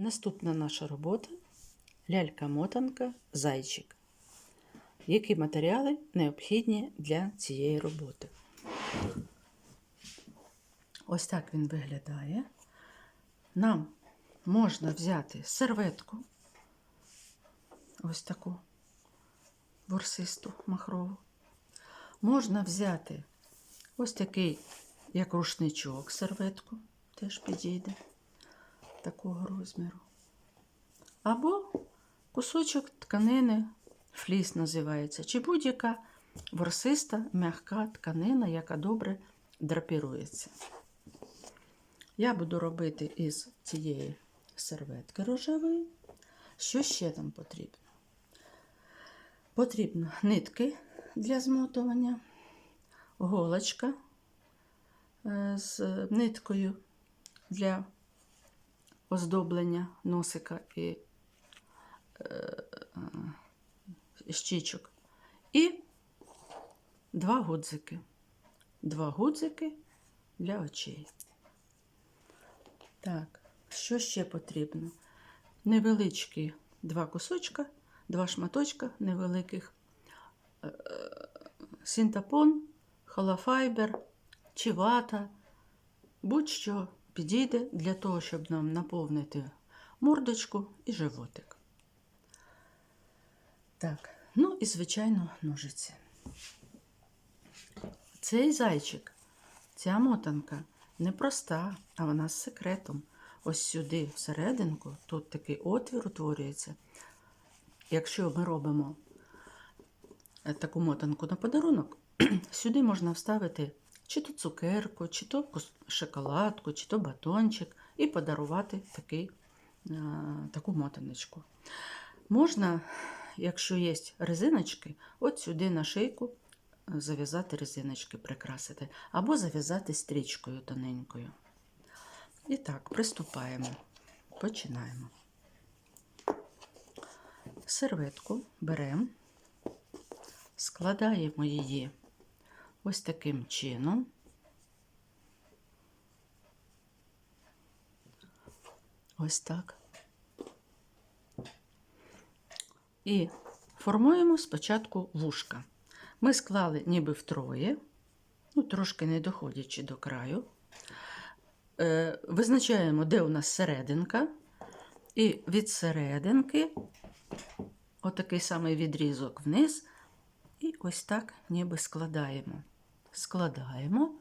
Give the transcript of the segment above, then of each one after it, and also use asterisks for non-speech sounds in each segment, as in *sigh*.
Наступна наша робота лялька-мотанка, зайчик. Які матеріали необхідні для цієї роботи? Ось так він виглядає. Нам можна взяти серветку, ось таку ворсисту махрову. Можна взяти ось такий, як рушничок, серветку, теж підійде такого розміру. Або кусочок тканини, фліс називається, чи будь-яка ворсиста, м'яка тканина, яка добре драпірується. Я буду робити із цієї серветки рожевої. Що ще нам потрібно? Потрібно нитки для змотування, голочка е, з ниткою для оздоблення носика і е, е, щічок. І два гудзики. Два гудзики для очей. Так, що ще потрібно? Невеличкі два кусочка, два шматочка невеликих. е, е, Синтапон, холофайбер чи вата, будь-що підійде для того, щоб нам наповнити мордочку і животик. Так, ну і, звичайно, ножиці. Цей зайчик, ця мотанка непроста, а вона з секретом. Ось сюди, всерединку, тут такий отвір утворюється. Якщо ми робимо е, таку мотанку на подарунок, *clears throat* сюди можна вставити чи то цукерку, чи то шоколадку, чи то батончик, і подарувати такий, е, таку мотаночку. Можна, якщо є резиночки, от сюди на шийку е, зав'язати резиночки, прикрасити, або зав'язати стрічкою тоненькою. І так, приступаємо. Починаємо. Серветку беремо, складаємо її ось таким чином. Ось так. І формуємо спочатку вушка. Ми склали ніби втроє, ну, трошки не доходячи до краю. Е, визначаємо, де у нас серединка, і від серединки отакий самий відрізок вниз, і ось так ніби складаємо. Складаємо,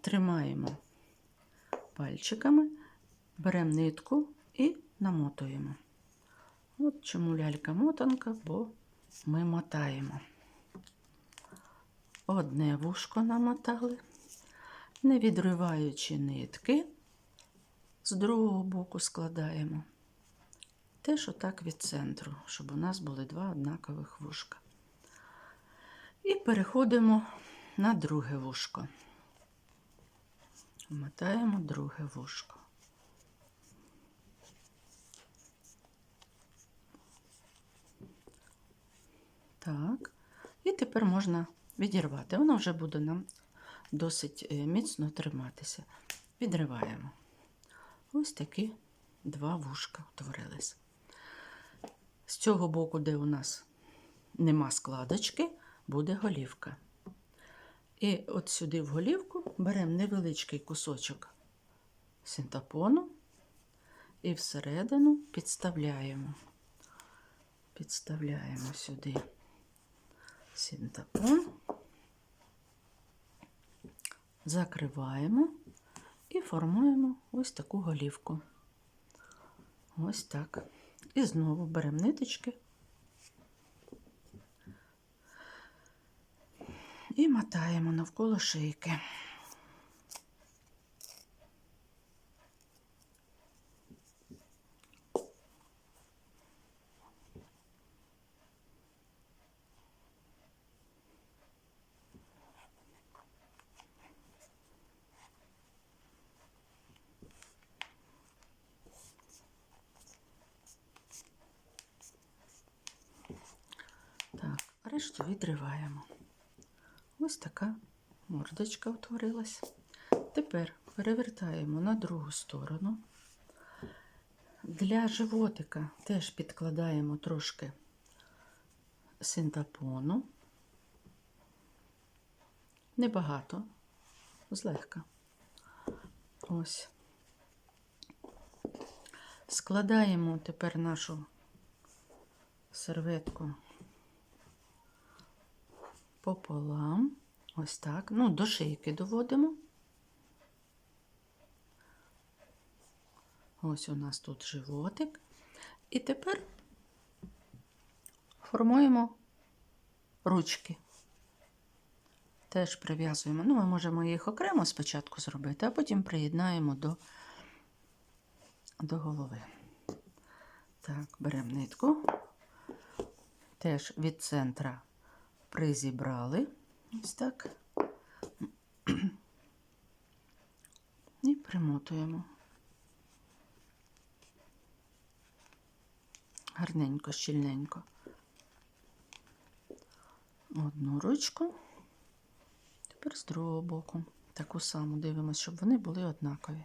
тримаємо пальчиками, беремо нитку і намотуємо. От чому лялька-мотанка, бо ми мотаємо. Одне вушко намотали, не відриваючи нитки, з другого боку складаємо. Теж отак від центру, щоб у нас були два однакових вушка. І переходимо на друге вушко. Мотаємо друге вушко. Так, і тепер можна відірвати. Воно вже буде нам досить е, міцно триматися. Відриваємо. Ось такі два вушка утворились. З цього боку, де у нас нема складочки, буде голівка. І от сюди в голівку беремо невеличкий кусочок синтапону і всередину підставляємо. Підставляємо сюди синтапон, закриваємо і формуємо ось таку голівку. Ось так. І знову беремо ниточки і мотаємо навколо шийки. Решту відриваємо. Ось така мордочка утворилась. Тепер перевертаємо на другу сторону, Для животика теж підкладаємо трошки синтапону. Небагато, злегка. Ось. Складаємо тепер нашу серветку пополам. Ось так. Ну, до шийки доводимо. Ось у нас тут животик. І тепер формуємо ручки. Теж прив'язуємо. Ну, ми можемо їх окремо спочатку зробити, а потім приєднаємо до, до голови. Так, беремо нитку. Теж від центра призібрали. Ось так. І примотуємо. Гарненько, щільненько. Одну ручку. Тепер з другого боку. Таку саму дивимося, щоб вони були однакові.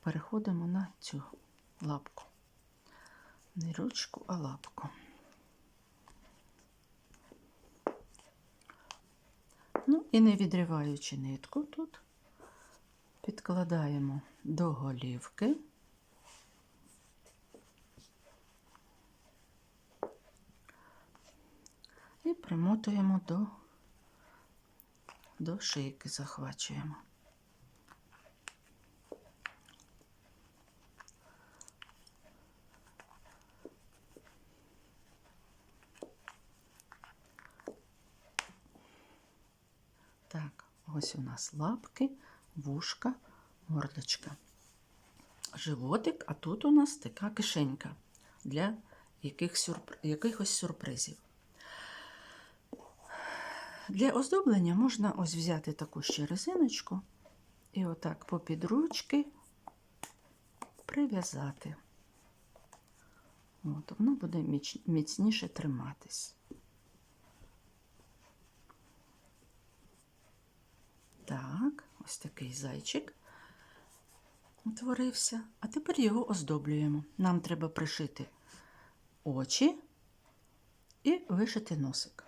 Переходимо на цю лапку. Не ручку, а лапку. Ну і не відриваючи нитку тут, підкладаємо до голівки. І примотуємо до, до шийки, захвачуємо. Так, ось у нас лапки, вушка, мордочка. Животик, а тут у нас така кишенька для яких сюрпри... якихось сюрпризів. Для оздоблення можна ось взяти таку ще резиночку і отак по підручки прив'язати. От, воно буде міцніше триматись. Так, ось такий зайчик утворився. А тепер його оздоблюємо. Нам треба пришити очі і вишити носик.